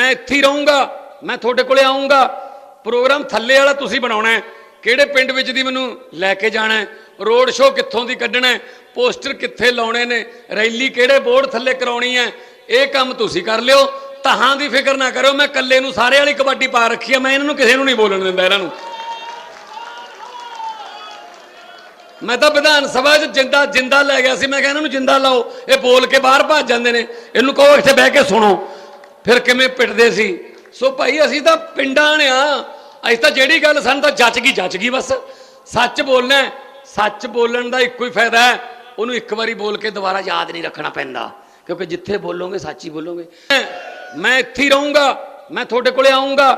ਮੈਂ ਇੱਥੇ ਹੀ ਰਹੂੰਗਾ, ਮੈਂ ਤੁਹਾਡੇ ਕੋਲੇ ਆਉਂਗਾ ਪ੍ਰੋਗਰਾਮ ਥੱਲੇ ਵਾਲਾ ਤੁਸੀਂ ਬਣਾਉਣਾ ਹੈ। ਕਿਹੜੇ ਪਿੰਡ ਵਿੱਚ ਦੀ ਮੈਨੂੰ ਲੈ ਕੇ ਜਾਣਾ ਹੈ? ਰੋਡ ਸ਼ੋਅ ਕਿੱਥੋਂ ਦੀ ਕੱਢਣਾ ਹੈ? ਪੋਸਟਰ ਕਿੱਥੇ ਲਾਉਣੇ ਨੇ? ਰੈਲੀ ਕਿਹੜੇ ਬੋਰਡ ਥੱਲੇ ਕਰਾਉਣੀ ਹੈ? ਇਹ ਕੰਮ ਤੁਸੀਂ ਕਰ ਲਿਓ। ਤਹਾਂ ਦੀ ਫਿਕਰ ਨਾ ਕਰੋ ਮੈਂ ਇਕੱਲੇ ਨੂੰ ਸਾਰੇ ਵਾਲੀ ਕਬੱਡੀ ਪਾ ਰੱਖੀ ਹੈ ਮੈਂ ਇਹਨਾਂ ਨੂੰ ਕਿਸੇ ਨੂੰ ਨਹੀਂ ਬੋਲਣ ਦਿੰਦਾ ਇਹਨਾਂ ਨੂੰ। ਮੈਂ ਤਾਂ ਵਿਧਾਨ ਸਭਾ 'ਚ ਜਿੰਦਾ ਜਿੰਦਾ ਲੈ ਗਿਆ ਸੀ। ਮੈਂ ਕਿਹਾ ਇਹਨਾਂ ਨੂੰ ਜਿੰਦਾ ਲਾਓ। ਇਹ ਬੋਲ ਕੇ ਬਾਹਰ ਭੱਜ ਜਾਂਦੇ ਨੇ। ਇਹਨੂੰ ਕਹੋ ਇੱਥੇ ਬਹਿ ਕੇ ਸੁਣੋ। ਫਿਰ ਕਿਵੇਂ ਪਿੱਟਦੇ ਸੀ? ਸੋ ਭਾਈ ਅਸੀਂ ਤਾਂ ਪਿੰਡਾਂ ਨੇ ਆ ਅਸੀਂ ਤਾਂ ਜਿਹੜੀ ਗੱਲ ਸਾਨੂੰ ਤਾਂ ਜੱਚ ਗਈ ਜੱਚ ਗਈ ਬਸ। ਸੱਚ ਬੋਲਣਾ ਸੱਚ ਬੋਲਣ ਦਾ ਇੱਕੋ ਹੀ ਫਾਇਦਾ ਹੈ। ਉਹਨੂੰ ਇੱਕ ਵਾਰੀ ਬੋਲ ਕੇ ਦੁਬਾਰਾ ਯਾਦ ਨਹੀਂ ਰੱਖਣਾ ਪੈਂਦਾ। ਕਿਉਂਕਿ ਜਿੱਥੇ ਬੋਲੋਗੇ, ਸੱਚ ਹੀ ਬੋਲੋਗੇ। ਮੈਂ ਇੱਥੇ ਹੀ ਰਹੂੰਗਾ, ਮੈਂ ਤੁਹਾਡੇ ਕੋਲੇ ਆਉਂਗਾ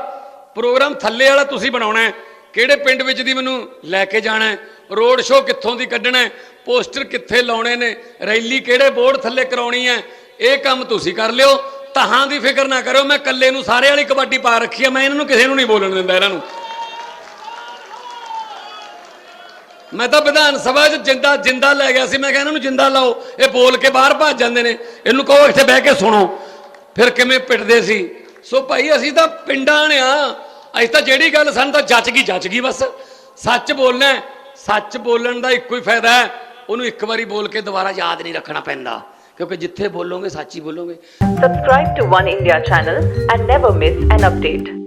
ਪ੍ਰੋਗਰਾਮ ਥੱਲੇ ਵਾਲਾ ਤੁਸੀਂ ਬਣਾਉਣਾ ਹੈ। ਕਿਹੜੇ ਪਿੰਡ ਵਿੱਚ ਦੀ ਮੈਨੂੰ ਲੈ ਕੇ ਜਾਣਾ ਹੈ? ਰੋਡ ਸ਼ੋਅ ਕਿੱਥੋਂ ਦੀ ਕੱਢਣਾ ਹੈ? ਪੋਸਟਰ ਕਿੱਥੇ ਲਾਉਣੇ ਨੇ? ਰੈਲੀ ਕਿਹੜੇ ਬੋਰਡ ਥੱਲੇ ਕਰਾਉਣੀ ਹੈ? ਇਹ ਕੰਮ ਤੁਸੀਂ ਕਰ ਲਿਓ। ਤਹਾਂ ਦੀ ਫਿਕਰ ਨਾ ਕਰੋ ਮੈਂ ਇਕੱਲੇ ਨੂੰ ਸਾਰੇ ਵਾਲੀ ਕਬੱਡੀ ਪਾ ਰੱਖੀ ਹੈ ਮੈਂ ਇਹਨਾਂ ਨੂੰ ਕਿਸੇ ਨੂੰ ਨਹੀਂ ਬੋਲਣ ਦਿੰਦਾ ਇਹਨਾਂ ਨੂੰ। ਮੈਂ ਤਾਂ ਵਿਧਾਨ ਸਭਾ 'ਚ ਜਿੰਦਾ ਜਿੰਦਾ ਲੈ ਗਿਆ ਸੀ, ਮੈਂ ਕਿਹਾ ਇਹਨਾਂ ਨੂੰ ਜਿੰਦਾ ਲਾਓ, ਇਹ ਬੋਲ ਕੇ ਬਾਹਰ ਭੱਜ ਜਾਂਦੇ ਨੇ, ਇਹਨੂੰ ਕਹੋ ਇੱਥੇ ਬਹਿ ਕੇ ਸੁਣੋ। ਫਿਰ ਕਿਵੇਂ ਪਿੱਟਦੇ ਸੀ? ਸੋ ਭਾਈ ਅਸੀਂ ਤਾਂ ਪਿੰਡਾਂ ਨੇ ਆ, ਅਸੀਂ ਤਾਂ ਜਿਹੜੀ ਗੱਲ ਸਾਨੂੰ ਤਾਂ ਜੱਚ ਗਈ ਜੱਚ ਗਈ ਬਸ। ਸੱਚ ਬੋਲਣਾ ਸੱਚ ਬੋਲਣ ਦਾ ਇੱਕੋ ਹੀ ਫਾਇਦਾ ਹੈ, ਉਹਨੂੰ ਇੱਕ ਵਾਰੀ ਬੋਲ ਕੇ ਦੁਬਾਰਾ ਯਾਦ ਨਹੀਂ ਰੱਖਣਾ ਪੈਂਦਾ। ਕਿਉਂਕਿ ਜਿੱਥੇ ਬੋਲੋਗੇ ਸੱਚ ਹੀ ਬੋਲੋਗੇ Subscribe to One India channel and never miss an update.